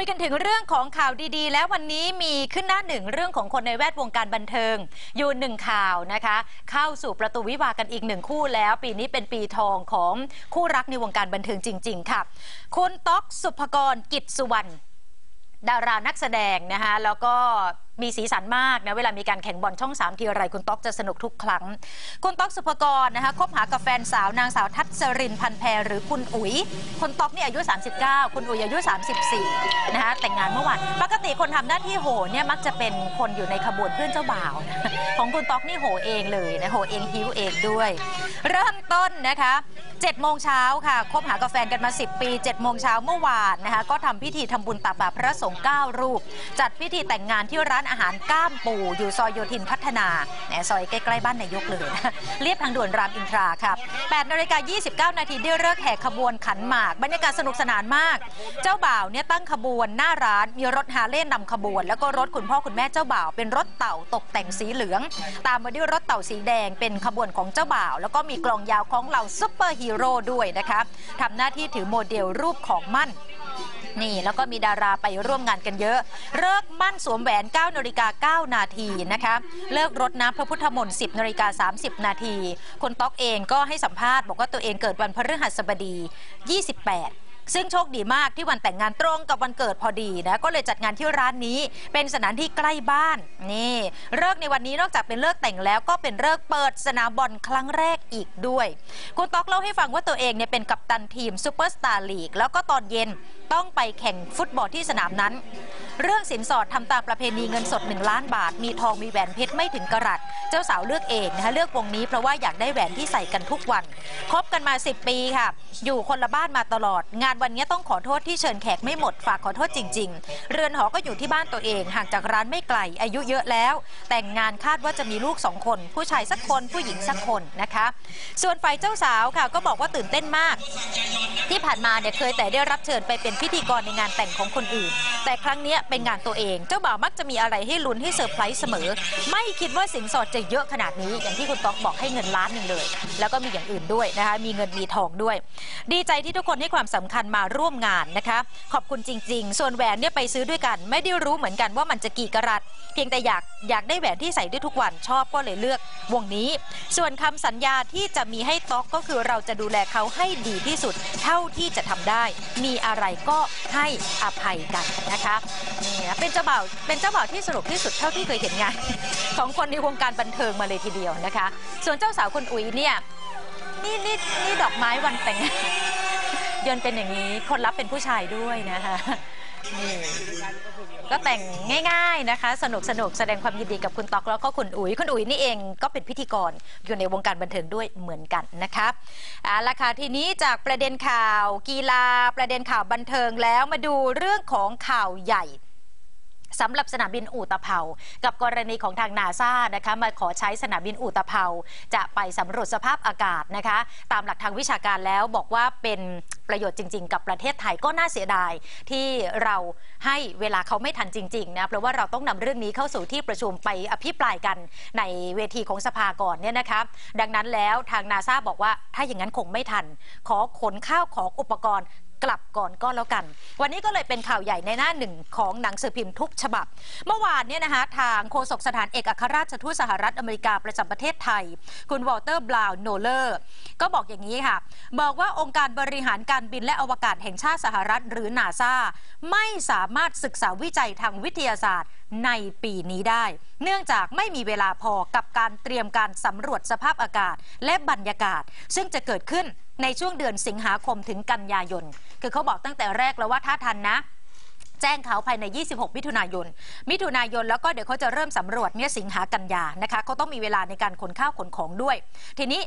คุยกันถึงเรื่องของข่าวดีๆ แล้ววันนี้มีขึ้นหน้าหนึ่งเรื่องของคนในแวดวงการบันเทิง อยู่หนึ่งข่าวนะคะ เข้าสู่ประตูวิวากันอีกหนึ่งคู่แล้ว ปีนี้เป็นปีทองของคู่รักในวงการบันเทิงจริง ๆ ค่ะ คุณต๊อกสุภกรกิจสุวรรณดารานักแสดงนะคะแล้วก็ มีสีสันมากนะเวลามีการแข่งบอลช่องสามทีไรคุณต๊อกจะสนุกทุกครั้ง คุณต๊อกสุภกรนะคะคบหากับแฟนสาวนางสาวทัศรินพันแพรหรือคุณอุ๋ยคุณต๊อกนี่อายุ 39 คุณอุ๋ยอายุ 34 นะคะแต่งงานเมื่อวานปกติคนทำหน้าที่โหเนี่ยมักจะเป็นคนอยู่ในขบวนเพื่อนเจ้าบ่าว ของคุณต๊อกนี่โหเองเลยนะโหเองฮิ้วเองด้วย เริ่มต้นนะคะ7โมงเช้าค่ะคบหากับแฟนกันมา 10 ปี 7 โมงเช้าเมื่อวานนะคะก็ทำพิธีทำบุญตักบาตรพระสงฆ์9รูป จัดพิธีแต่งงานที่ร้านอาหารก้ามปูอยู่ซอยโยธินพัฒนาแหมซอยใกล้ๆบ้านนายกเลยนะเรียบทางด่วนรามอินทราครับ8นาฬิกา29 นาทีได้เลิกแห่ขบวนขันหมาก บรรยากาศสนุกสนานมาก เจ้าบ่าวเนี่ยตั้งขบวนหน้าร้านมีรถฮาเลย์นำขบวน แล้วก็รถคุณพ่อคุณแม่เจ้าบ่าว เป็นรถเต่าตกแต่งสีเหลือง ตามมาด้วยรถเต่าสีแดงเป็นขบวนของเจ้าบ่าว แล้วก็มีกลองยาวของเหล่าซุปเปอร์ฮีโร่ด้วยนะคะทำหน้าที่ถือโมเดลรูปของมั่น นี่ แล้วก็มีดาราไปร่วมงานกันเยอะ เลิกมั่นสวมแหวน9นาฬิกา9นาทีนะคะเลิกรดน้ำพระพุทธมนต์10นาฬิกา30 นาทีคุณต๊อกเองก็ให้สัมภาษณ์บอกว่าตัวเองเกิดวันพฤหัสบดี 28 ซึ่งโชคดีมากที่วันแต่งงานตรงกับวันเกิดพอดีนะก็เลยจัดงานที่ร้านนี้ เป็นสถานที่ใกล้บ้านนี่เลิกในวันนี้นอกจากเป็นเลิกแต่งแล้วก็เป็นเลิกเปิดสนามบอลครั้งแรกอีกด้วย คุณต๊อกเล่าให้ฟังว่าตัวเองเนี่ยเป็นกัปตันทีมซูเปอร์สตาร์ลีกแล้วก็ตอนเย็นต้องไปแข่งฟุตบอลที่สนามนั้น เรื่องสินสอดทำตามประเพณีเงินสด 1 ล้านบาท มีทองมีแหวนเพชรไม่ถึงกระรัตเจ้าสาวเลือกเองนะคะเลือกวงนี้เพราะว่าอยากได้แหวนที่ใส่กันทุกวันคบกันมา 10 ปีค่ะ อยู่คนละบ้านมาตลอดงานวันนี้ต้องขอโทษที่เชิญแขกไม่หมดฝากขอโทษจริง ๆ เรือนหอก็อยู่ที่บ้านตัวเองห่างจากร้านไม่ไกลอายุเยอะแล้ว แต่งงานคาดว่าจะมีลูกสองคน ผู้ชายสักคนผู้หญิงสักคนนะคะ ส่วนฝ่ายเจ้าสาวค่ะก็บอกว่าตื่นเต้นมาก ที่ผ่านมาเนี่ยเคยแต่ได้รับเชิญไปเป็นพิธีกรในงานแต่งของคนอื่น แต่ครั้งนี้เป็นงานตัวเอง เจ้าบ่าวมักจะมีอะไรให้ลุ้นให้เซอร์ไพรส์เสมอ ไม่คิดว่าสินสอดจะเยอะขนาดนี้ อย่างที่คุณต๊อกบอกให้เงินล้านหนึ่งเลย แล้วก็มีอย่างอื่นด้วยนะคะมีเงินมีทองด้วย ดีใจที่ทุกคนให้ความสำคัญมาร่วมงานนะคะ ขอบคุณจริง ๆ ส่วนแหวนเนี่ยไปซื้อด้วยกัน ไม่ได้รู้เหมือนกันว่ามันจะกี่กะรัตเพียงแต่อยากอยากได้แหวนที่ใส่ด้วยทุกวันชอบก็เลยเลือกวงนี้ ส่วนคำสัญญาที่จะมีให้ต๊อกก็คือเราจะดูแลเขาให้ดีที่สุด เท่าที่จะทำได้ มีอะไรก็ให้อภัยกันนะคะนี่เป็นเจ้าบ่าวเป็นเจ้าบ่าวที่สนุกที่สุดเท่าที่เคยเห็นงานของคนในวงการบันเทิงมาเลยทีเดียวนะคะ ส่วนเจ้าสาวคุณอุ๋ยเนี่ยนี่นี่นี่ดอกไม้วันแต่งงาน ยนต์เป็นอย่างนี้ คนรับเป็นผู้ชายด้วยนะคะนี่ก็แต่งง่าย ๆนะคะ สนุกสนุกแสดงความยินดีกับคุณตอกแล้วก็คุณอุ๋ยคุณอุ๋ยนี่เองก็เป็นพิธีกรอยู่ในวงการบันเทิงด้วยเหมือนกันนะคะเอาละค่ะทีนี้จากประเด็นข่าวกีฬาประเด็นข่าวบันเทิงแล้วมาดูเรื่องของข่าวใหญ่ สำหรับสนามบินอู่ตะเภา กับกรณีของทางนาซานะคะมาขอใช้สนามบินอู่ตะเภา จะไปสำรวจสภาพอากาศนะคะ ตามหลักทางวิชาการแล้วบอกว่าเป็นประโยชน์จริง ๆ กับประเทศไทยก็น่าเสียดาย ที่เราให้เวลาเขาไม่ทันจริงๆนะเพราะว่าเราต้องนำเรื่องนี้เข้าสู่ที่ประชุมไปอภิปรายกันในเวทีของสภาก่อนเนี่ยนะคะดังนั้นแล้วทางนาซาบอกว่าถ้าอย่างนั้นคงไม่ทัน ขอขนข้าวของอุปกรณ์ กลับก่อนก็แล้วกัน วันนี้ก็เลยเป็นข่าวใหญ่ในหน้าหนึ่งของหนังสือพิมพ์ทุกฉบับ เมื่อวานเนี่ยนะคะทางโฆษกสถานเอกอัครราชทูตสหรัฐอเมริกาประจำประเทศไทย คุณวอลเตอร์บราวน์โนเลอร์ก็บอกอย่างนี้ค่ะ บอกว่าองค์การบริหารการบินและอวกาศแห่งชาติสหรัฐหรือนาซาไม่สามารถศึกษาวิจัยทางวิทยาศาสตร์ในปีนี้ได้ เนื่องจากไม่มีเวลาพอกับการเตรียมการสำรวจสภาพอากาศและบรรยากาศ ซึ่งจะเกิดขึ้น ในช่วงเดือนสิงหาคมถึงกันยายน คือเขาบอกตั้งแต่แรกแล้วว่าถ้าทันนะ แจ้งเขาภายใน 26 มิถุนายน มิถุนายนแล้วก็เดี๋ยวเขาจะเริ่มสำรวจเนี่ยสิงหากันยานะคะเขาต้องมีเวลาในการขนข้าวขนของด้วย ทีนี้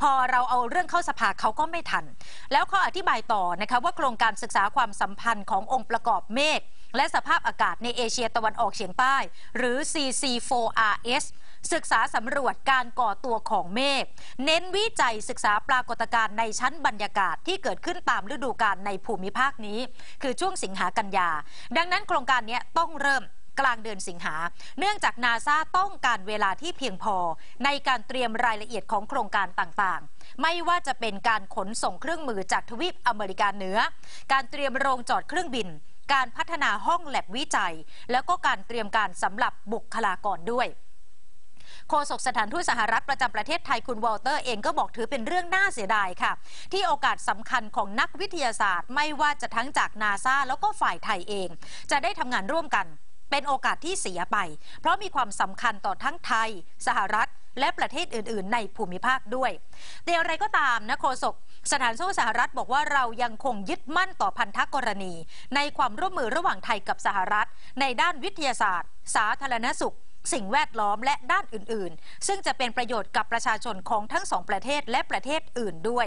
พอเราเอาเรื่องเข้าสภาเขาก็ไม่ทัน แล้วเขาอธิบายต่อนะคะว่าโครงการศึกษาความสัมพันธ์ขององค์ประกอบเมฆและสภาพอากาศในเอเชียตะวันออกเฉียงใต้ หรือ CC4RS ศึกษาสำรวจการก่อตัวของเมฆเน้นวิจัยศึกษาปรากฏการณ์ในชั้นบรรยากาศที่เกิดขึ้นตามฤดูกาลในภูมิภาคนี้ คือช่วงสิงหากันยา ดังนั้นโครงการนี้ต้องเริ่มกลางเดือนสิงหา เนื่องจากนาซาต้องการเวลาที่เพียงพอ ในการเตรียมรายละเอียดของโครงการต่างๆ ไม่ว่าจะเป็นการขนส่งเครื่องมือจากทวีปอเมริกาเหนือ การเตรียมโรงจอดเครื่องบิน การพัฒนาห้องแลบวิจัย แล้วก็การเตรียมการสำหรับบุคลากรด้วย โฆษกสถานทูตสหรัฐประจำประเทศไทยคุณวอลเตอร์เองก็บอกถือเป็นเรื่องน่าเสียดายค่ะ ที่โอกาสสำคัญของนักวิทยาศาสตร์ ไม่ว่าจะทั้งจากนาซาแล้วก็ฝ่ายไทยเอง จะได้ทำงานร่วมกัน เป็นโอกาสที่เสียไป เพราะมีความสำคัญต่อทั้งไทย สหรัฐ และประเทศอื่น ๆ ในภูมิภาคด้วยแต่อย่างไรก็ตามนะโฆษกสถานทูตสหรัฐบอกว่าเรายังคงยึดมั่นต่อพันธกรณี ในความร่วมมือระหว่างไทยกับสหรัฐ ในด้านวิทยาศาสตร์ สาธารณสุข สิ่งแวดล้อมและด้านอื่น ๆ ซึ่งจะเป็นประโยชน์กับประชาชนของทั้งสองประเทศและประเทศอื่นด้วย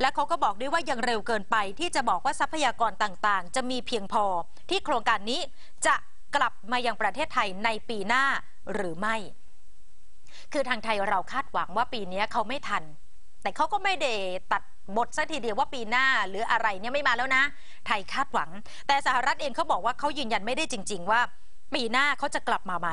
และเขาก็บอกด้วยว่ายังเร็วเกินไปที่จะบอกว่าทรัพยากรต่างๆ จะมีเพียงพอ ที่โครงการนี้จะกลับมายังประเทศไทยในปีหน้าหรือไม่ คือทางไทยเราคาดหวังว่าปีนี้เขาไม่ทัน แต่เขาก็ไม่ได้ตัดบทซะทีเดียวว่าปีหน้าหรืออะไรเนี่ยไม่มาแล้วนะ ไทยคาดหวัง แต่สหรัฐเองเขาบอกว่าเขายืนยันไม่ได้จริง ๆ ว่า ปีหน้าเขาจะกลับมาไหม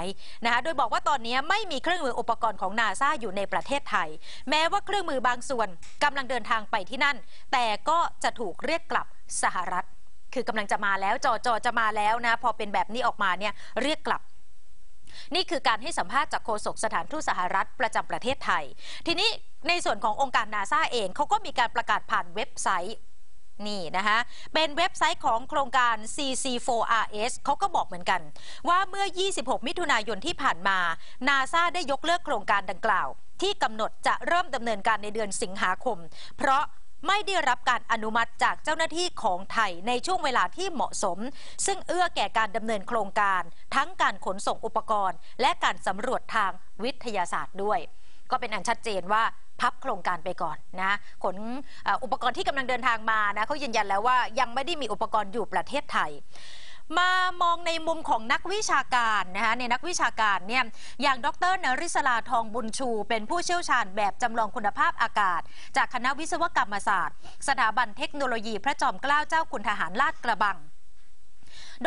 นะคะโดยบอกว่าตอนนี้ไม่มีเครื่องมืออุปกรณ์ของนาซาอยู่ในประเทศไทย แม้ว่าเครื่องมือบางส่วนกำลังเดินทางไปที่นั่น แต่ก็จะถูกเรียกกลับสหรัฐ คือกำลังจะมาแล้วจอจอจะมาแล้วนะพอเป็นแบบนี้ออกมาเนี่ยเรียกกลับนี่คือการให้สัมภาษณ์จากโฆษกสถานทูตสหรัฐประจำประเทศไทย ทีนี้ในส่วนขององค์การนาซาเองเขาก็มีการประกาศผ่านเว็บไซต์ นี่นะคะ เป็นเว็บไซต์ของโครงการ CC4RS เขาก็บอกเหมือนกัน ว่าเมื่อ 26 มิถุนายนที่ผ่านมา นาซาได้ยกเลิกโครงการดังกล่าว ที่กำหนดจะเริ่มดำเนินการในเดือนสิงหาคม เพราะไม่ได้รับการอนุมัติจากเจ้าหน้าที่ของไทยในช่วงเวลาที่เหมาะสม ซึ่งเอื้อแก่การดำเนินโครงการ ทั้งการขนส่งอุปกรณ์ และการสำรวจทางวิทยาศาสตร์ด้วย ก็เป็นอันชัดเจนว่าพับโครงการไปก่อนนะขนอ,อุปกรณ์ที่กำลังเดินทางมานะเขายืนยันแล้วว่ายังไม่ได้มีอุปกรณ์อยู่ประเทศไทย มามองในมุมของนักวิชาการนะคะในนักวิชาการเนี่ยอย่างดรนริศลาทองบุญชู เป็นผู้เชี่ยวชาญแบบจำลองคุณภาพอากาศ จากคณะวิศวกรรมศาสตร์ สถาบันเทคโนโลยีพระจอมเกล้าเจ้าคุณทหารลาดกระบัง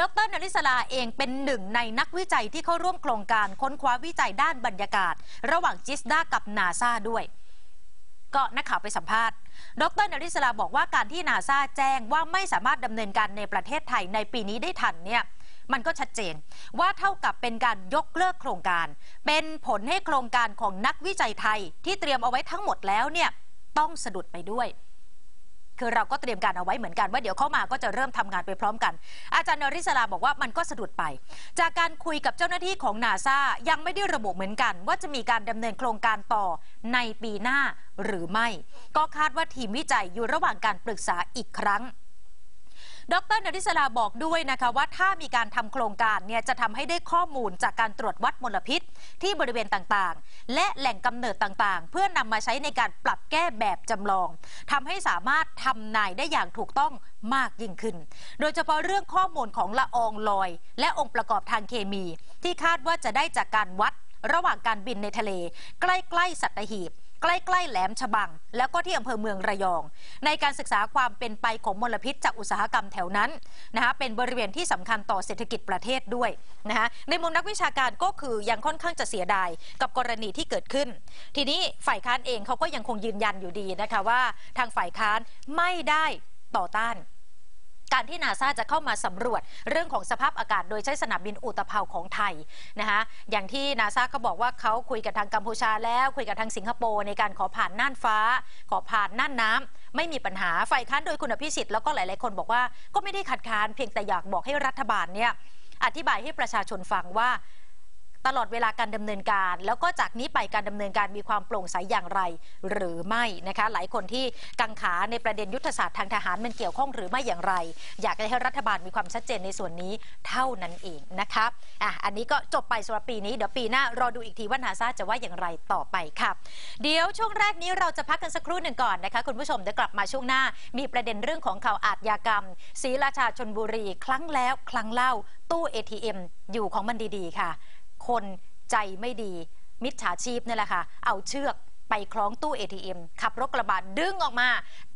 ดรนริศลาเองเป็นหนึ่งในนักวิจัยที่เข้าร่วมโครงการค้นคว้าวิจัยด้านบรรยากาศ ระหว่างจิสดากับนาซาด้วย ก็นักข่าวไปสัมภาษณ์ ดรนริศลาบอกว่าการที่นาซาแจ้งว่าไม่สามารถดำเนินการในประเทศไทยในปีนี้ได้ทันเนี่ยมันก็ชัดเจนว่าเท่ากับเป็นการยกเลิกโครงการ เป็นผลให้โครงการของนักวิจัยไทยที่เตรียมเอาไว้ทั้งหมดแล้วเนี่ยต้องสะดุดไปด้วย คือเราก็เตรียมการเอาไว้เหมือนกันว่าเดี๋ยวเข้ามาก็จะเริ่มทำงานไปพร้อมกัน อาจารย์นริศลาบอกว่ามันก็สะดุดไป จากการคุยกับเจ้าหน้าที่ของนาซายังไม่ได้ระบุเหมือนกัน ว่าจะมีการดำเนินโครงการต่อในปีหน้าหรือไม่ ก็คาดว่าทีมวิจัยอยู่ระหว่างการปรึกษาอีกครั้ง ดรนริศลาบอกด้วยนะคะว่าถ้ามีการทำโครงการเนี่ยจะทำให้ได้ข้อมูลจากการตรวจวัดมลพิษ ที่บริเวณต่างๆ และแหล่งกำเนิดต่างๆ เพื่อนำมาใช้ในการปรับแก้แบบจำลองทำให้สามารถทำนายได้อย่างถูกต้องมากยิ่งขึ้น โดยเฉพาะเรื่องข้อมูลของละอองลอย และองค์ประกอบทางเคมี ที่คาดว่าจะได้จากการวัดระหว่างการบินในทะเล ใกล้ ๆ สัตหีบ ใกล้ ๆ แหลมฉบัง แล้วก็ที่อำเภอเมืองระยอง ในการศึกษาความเป็นไปของมลพิษจากอุตสาหกรรมแถวนั้นนะคะเป็นบริเวณที่สำคัญต่อเศรษฐกิจประเทศด้วยนะคะในมุมนักวิชาการก็คือยังค่อนข้างจะเสียดายกับกรณีที่เกิดขึ้น ทีนี้ฝ่ายค้านเองเขาก็ยังคงยืนยันอยู่ดีนะคะว่า ทางฝ่ายค้านไม่ได้ต่อต้าน การที่นาซาจะเข้ามาสำรวจเรื่องของสภาพอากาศ โดยใช้สนามบินอุตภาวของไทยนะคะอย่างที่นาซาเขาบอกว่าเขาคุยกับทางกัมพูชาแล้วคุยกับทางสิงคโปร์ในการขอผ่านน่านฟ้า ขอผ่านน่านน้ำไม่มีปัญหาฝ่ายค้านโดยคุณอภิสิทธิ์แล้วก็หลาย ๆ คนบอกว่าก็ไม่ได้ขัดขานเพียงแต่อยากบอกให้รัฐบาลเนี่ยอธิบายให้ประชาชนฟังว่า ตลอดเวลาการดำเนินการ แล้วก็จากนี้ไปการดำเนินการมีความโปร่งใสอย่างไร หรือไม่นะคะหลายคนที่กังขาในประเด็นยุทธศาสตร์ทางทหารมันเกี่ยวข้องหรือไม่อย่างไร อยากให้รัฐบาลมีความชัดเจนในส่วนนี้เท่านั้นเองนะครับอะอันนี้ก็จบไปสำหรับปีนี้เดี๋ยวปีหน้ารอดูอีกทีว่านาซาจะว่าอย่างไรต่อไปค่ะเดี๋ยวช่วงแรกนี้เราจะพักกันสักครู่หนึ่งก่อนนะคะคุณผู้ชมเดี๋ยวกลับมาช่วงหน้า มีประเด็นเรื่องของข่าวอาทยากรรมศรีราชาชนบุรี ครั้งแล้วครั้งเล่าตู้ ATM อยู่ของมันดีๆค่ะ คนใจไม่ดี มิจฉาชีพนี่แหละค่ะ เอาเชือกไปคล้องตู้ ATM ขับรถกระบะดึงออกมา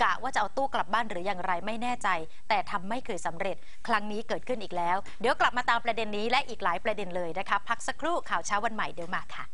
กะว่าจะเอาตู้กลับบ้านหรืออย่างไรไม่แน่ใจ แต่ทำไม่เคยสำเร็จ ครั้งนี้เกิดขึ้นอีกแล้ว เดี๋ยวกลับมาตามประเด็นนี้และอีกหลายประเด็นเลยนะคะ พักสักครู่ข่าวเช้าวันใหม่เดี๋ยวมาค่ะ